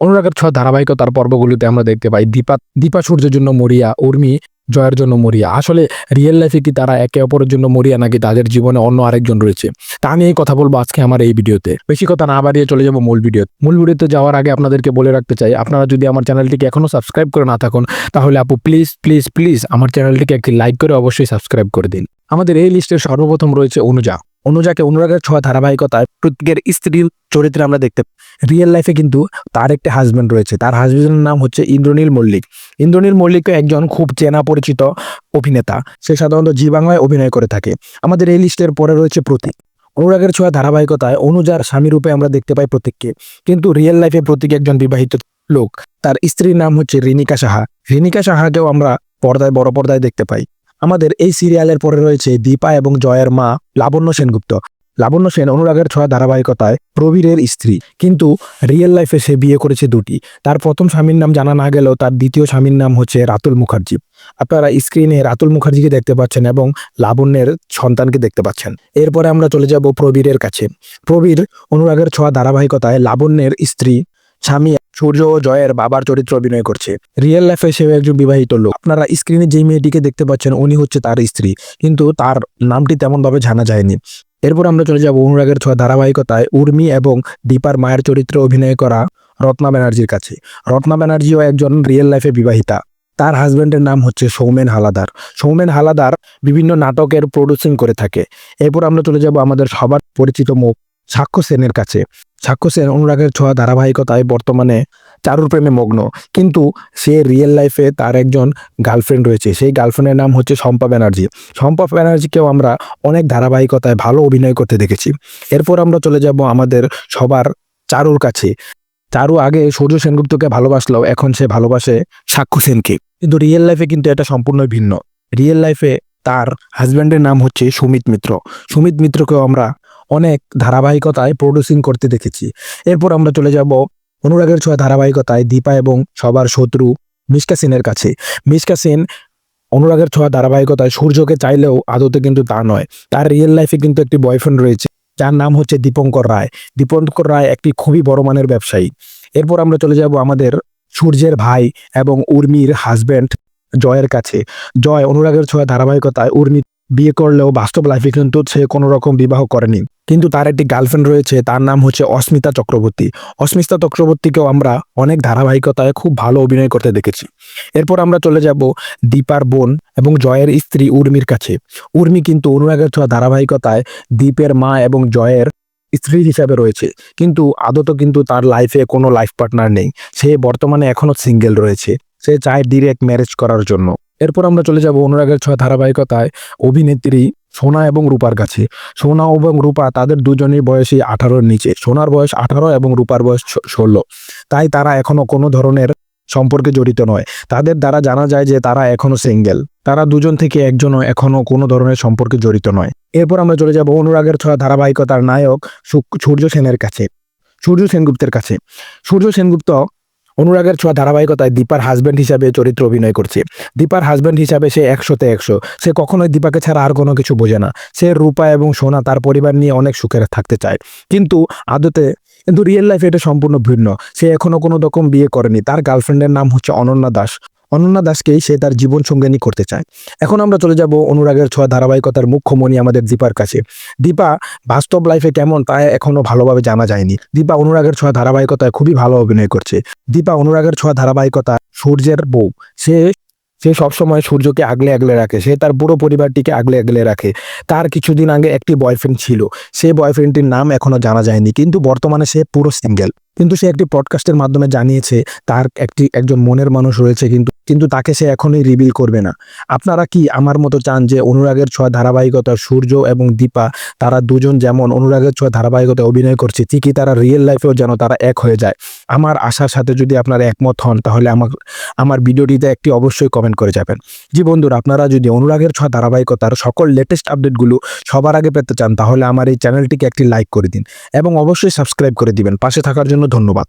অনুরাগের ছ ধারাবাহিকতার পর্বগুলিতে আমরা দেখতে পাই দীপা দীপা সূর্যের জন্য মরিয়া, উর্মি জয়ের জন্য মরিয়া। আসলে রিয়েল লাইফে কি তারা একে অপরের জন্য মরিয়া নাকি তাদের জীবনে অন্য আরেকজন রয়েছে? তা নিয়েই কথা বলব আজকে আমার এই ভিডিওতে। বেশি কথা না বাড়িয়ে চলে যাব মূল ভিডিও মূল ভিডিওতে যাওয়ার আগে আপনাদেরকে বলে রাখতে চাই, আপনারা যদি আমার চ্যানেলটিকে এখনও সাবস্ক্রাইব করে না থাকুন, তাহলে আপু প্লিজ প্লিজ প্লিজ আমার চ্যানেলটিকে একটি লাইক করে অবশ্যই সাবস্ক্রাইব করে দিন। আমাদের এই লিস্টের সর্বপ্রথম রয়েছে অনুজা। অনুজাকে অনুরাগের ছোঁয়া ধারাবাহিকতায় প্রত্যেকের স্ত্রীর চরিত্রে আমরা দেখতে রিয়েল লাইফে কিন্তু তার একটি হাজব্যান্ড রয়েছে। তার হাজব্যান্ডের নাম হচ্ছে ইন্দ্রনীল মল্লিক। ইন্দ্রনীল মল্লিক একজন খুব চেনা পরিচিত অভিনেতা। সে সাধারণত জি বাংলায় অভিনয় করে থাকে। আমাদের এই লিস্টের পরে রয়েছে প্রতীক। অনুরাগের ছোঁয়া ধারাবাহিকতায় অনুজার স্বামী রূপে আমরা দেখতে পাই প্রতীককে। কিন্তু রিয়েল লাইফে প্রতীক একজন বিবাহিত লোক। তার স্ত্রীর নাম হচ্ছে রিনিকা সাহা। রিনিকা সাহাকেও আমরা পর্দায়, বড় পর্দায় দেখতে পাই। আমাদের এই সিরিয়ালের পরে রয়েছে দীপা এবং জয়ের মা লাবণ্য সেনগুপ্ত। লাবণ্য সেন অনুরাগের ছোঁয়া ধারাবাহিকতায় প্রবীরের স্ত্রী। কিন্তু রিয়েল লাইফে সে বিয়ে করেছে দুটি। তার প্রথম স্বামীর নাম জানা না গেলেও তার দ্বিতীয় স্বামীর নাম হচ্ছে রাতুল মুখার্জি। আপনারা স্ক্রিনে রাতুল মুখার্জিকে দেখতে পাচ্ছেন এবং লাবণ্যের সন্তানকে দেখতে পাচ্ছেন। এরপরে আমরা চলে যাব প্রবীরের কাছে। প্রবীর অনুরাগের ছোঁয়া ধারাবাহিকতায় লাবণ্যের স্ত্রী, স্বামী, সূর্য ও জয়ের বাবার চরিত্র অভিনয় করছে। রিয়েল লাইফে সেও একজন বিবাহিত লোক। আপনারা স্ক্রিনে যেই মেয়েটিকে দেখতে পাচ্ছেন, উনি হচ্ছে তার স্ত্রী। কিন্তু তার নামটি তেমনভাবে জানা যায়নি। এরপর আমরা চলে যাব অনুরাগের ছোঁয়া ধারাবাহিকতায় উর্মি এবং দীপার মায়ের চরিত্রে অভিনয় করা রত্না ব্যানার্জির কাছে। রত্না ব্যানার্জিও একজন রিয়েল লাইফে বিবাহিতা। তার হাজব্যান্ডের নাম হচ্ছে সৌমেন হালাদার। সৌমেন হালাদার বিভিন্ন নাটকের প্রডিউসিং করে থাকে। এরপর আমরা চলে যাব আমাদের সবার পরিচিত মুখ, সাক্ষ্য সেনের কাছে। সাক্ষ্য সেন অনুরাগের ছোঁয়া ধারাবাহিকতায় বর্তমানে চারুর প্রেমে মগ্ন। কিন্তু সে রিয়েল লাইফে তার একজন গার্লফ্রেন্ড রয়েছে। সেই গার্লফ্রেন্ডের নাম হচ্ছে শম্পা ব্যানার্জি। শম্পা ব্যানার্জিকেও আমরা অনেক ধারাবাহিকতায় ভালো অভিনয় করতে দেখেছি। এরপর আমরা চলে যাব আমাদের সবার চারুর কাছে। চারু আগে সূর্য সেনগুপ্তকে ভালোবাসলেও এখন সে ভালোবাসে সাক্ষু সেনকে। কিন্তু রিয়েল লাইফে কিন্তু এটা সম্পূর্ণ ভিন্ন। রিয়েল লাইফে তার হাজব্যান্ডের নাম হচ্ছে সুমিত মিত্র। সুমিত মিত্রকেও আমরা অনেক ধারাবাহিকতায় প্রডিউসিং করতে দেখেছি। এরপর আমরা চলে যাব অনুরাগের ছোঁয়া ধারাবাহিকতায় দীপা এবং সবার শত্রু মিশকা সেনের কাছে। মিশকা সেন অনুরাগের ছোঁয়া ধারাবাহিকতায় সূর্যকে চাইলেও আদতে কিন্তু তা নয়। তার রিয়েল লাইফে কিন্তু একটি বয়ফ্রেন্ড রয়েছে, যার নাম হচ্ছে দীপঙ্কর রায়। দীপঙ্কর রায় একটি খুবই বড় মানের ব্যবসায়ী। এরপর আমরা চলে যাব আমাদের সূর্যের ভাই এবং উর্মির হাজব্যান্ড জয়ের কাছে। জয় অনুরাগের ছোঁয়া ধারাবাহিকতায় উর্মি বিয়ে করলেও বাস্তব লাইফে কিন্তু সে কোনো রকম বিবাহ করেনি। কিন্তু তার একটি গার্লফ্রেন্ড রয়েছে, তার নাম হচ্ছে অস্মিতা চক্রবর্তী। অস্মিতা চক্রবর্তীকেও আমরা অনেক ধারাবাহিকতায় খুব ভালো অভিনয় করতে দেখেছি। এরপর আমরা চলে যাব দীপার বোন এবং জয়ের স্ত্রী উর্মির কাছে। উর্মি কিন্তু অনুরাগের ছোঁয়া ধারাবাহিকতায় দীপের মা এবং জয়ের স্ত্রী হিসাবে রয়েছে। কিন্তু আদত কিন্তু তার লাইফে কোনো লাইফ পার্টনার নেই। সে বর্তমানে এখনও সিঙ্গেল রয়েছে। সে চায় ডিরেক্ট ম্যারেজ করার জন্য। এরপর আমরা চলে যাব অনুরাগের ছয় ধারাবাহিকতায় অভিনেত্রী সোনা এবং রূপার কাছে। সোনা এবং রূপা তাদের দুজনের বয়সই আঠারোর নিচে। সোনার বয়স আঠারো এবং রূপার বয়স ষোলো। তাই তারা এখনও কোনো ধরনের সম্পর্কে জড়িত নয়। তাদের দ্বারা জানা যায় যে তারা এখনও সিঙ্গেল। তারা দুজন থেকে একজনও এখনও কোনো ধরনের সম্পর্কে জড়িত নয়। এরপর আমরা চলে যাব অনুরাগের ছয় ধারাবাহিকতার নায়ক সূর্য সেনের কাছে। সূর্য সেনগুপ্তের কাছে। সূর্য সেনগুপ্ত অনুরাগের ছোঁয়া ধারাবাহিকতায় দীপার হাজব্যান্ড হিসাবে চরিত্র অভিনয় করছে। দীপার হাজব্যান্ড হিসাবে সে একশোতে একশো। সে কখনোই দীপাকে ছাড়া আর কোনো কিছু বোঝে না। সে রূপা এবং সোনা তার পরিবার নিয়ে অনেক সুখের থাকতে চায়। কিন্তু আদতে কিন্তু রিয়েল লাইফে এটা সম্পূর্ণ ভিন্ন। সে এখনও কোনো রকম বিয়ে করেনি। তার গার্লফ্রেন্ডের নাম হচ্ছে অনন্যা দাস। অনন্যা দাসকেই সে তার জীবন সঙ্গিনী করতে চায়। এখন আমরা চলে যাব অনুরাগের ছোঁয়া ধারাবাহিকতার মুখ্যমণি আমাদের দীপার কাছে। দীপা বাস্তব লাইফে কেমন তা এখনও ভালোভাবে জানা যায়নি। দীপা অনুরাগের ছোঁয়া ধারাবাহিকতায় খুবই ভালো অভিনয় করছে। দীপা অনুরাগের ছোঁয়া ধারাবাহিকতা সূর্যের বউ। সে সে সবসময় সূর্যকে আগলে আগলে রাখে। সে তার পুরো পরিবারটিকে আগলে আগলে রাখে। তার কিছুদিন আগে একটি বয়ফ্রেন্ড ছিল। সে বয়ফ্রেন্ডটির নাম এখনও জানা যায়নি। কিন্তু বর্তমানে সে পুরো সিঙ্গেল কিন্তু সে একটি পডকাস্টের মাধ্যমে জানিয়েছে, তার একটি, একজন মনের মানুষ রয়েছে কিন্তু কিন্তু তাকে সে এখনই রিভিল করবে না। আপনারা কি আমার মতো চান যে অনুরাগের ছয় ধারাবাহিকতা সূর্য এবং দীপা, তারা দুজন যেমন অনুরাগের ছয় ধারাবাহিকতায় অভিনয় করছে, ঠিকই তারা রিয়েল লাইফেও যেন তারা এক হয়ে যায়। আমার আশার সাথে যদি আপনারা একমত হন, তাহলে আমার আমার ভিডিওটিতে একটি অবশ্যই কমেন্ট করে যাবেন। জি বন্ধুরা, আপনারা যদি অনুরাগের ছোঁয়া ধারাবাহিকতার সকল লেটেস্ট আপডেটগুলো সবার আগে পেতে চান, তাহলে আমার এই চ্যানেলটিকে একটি লাইক করে দিন এবং অবশ্যই সাবস্ক্রাইব করে দিবেন। পাশে থাকার ধন্যবাদ।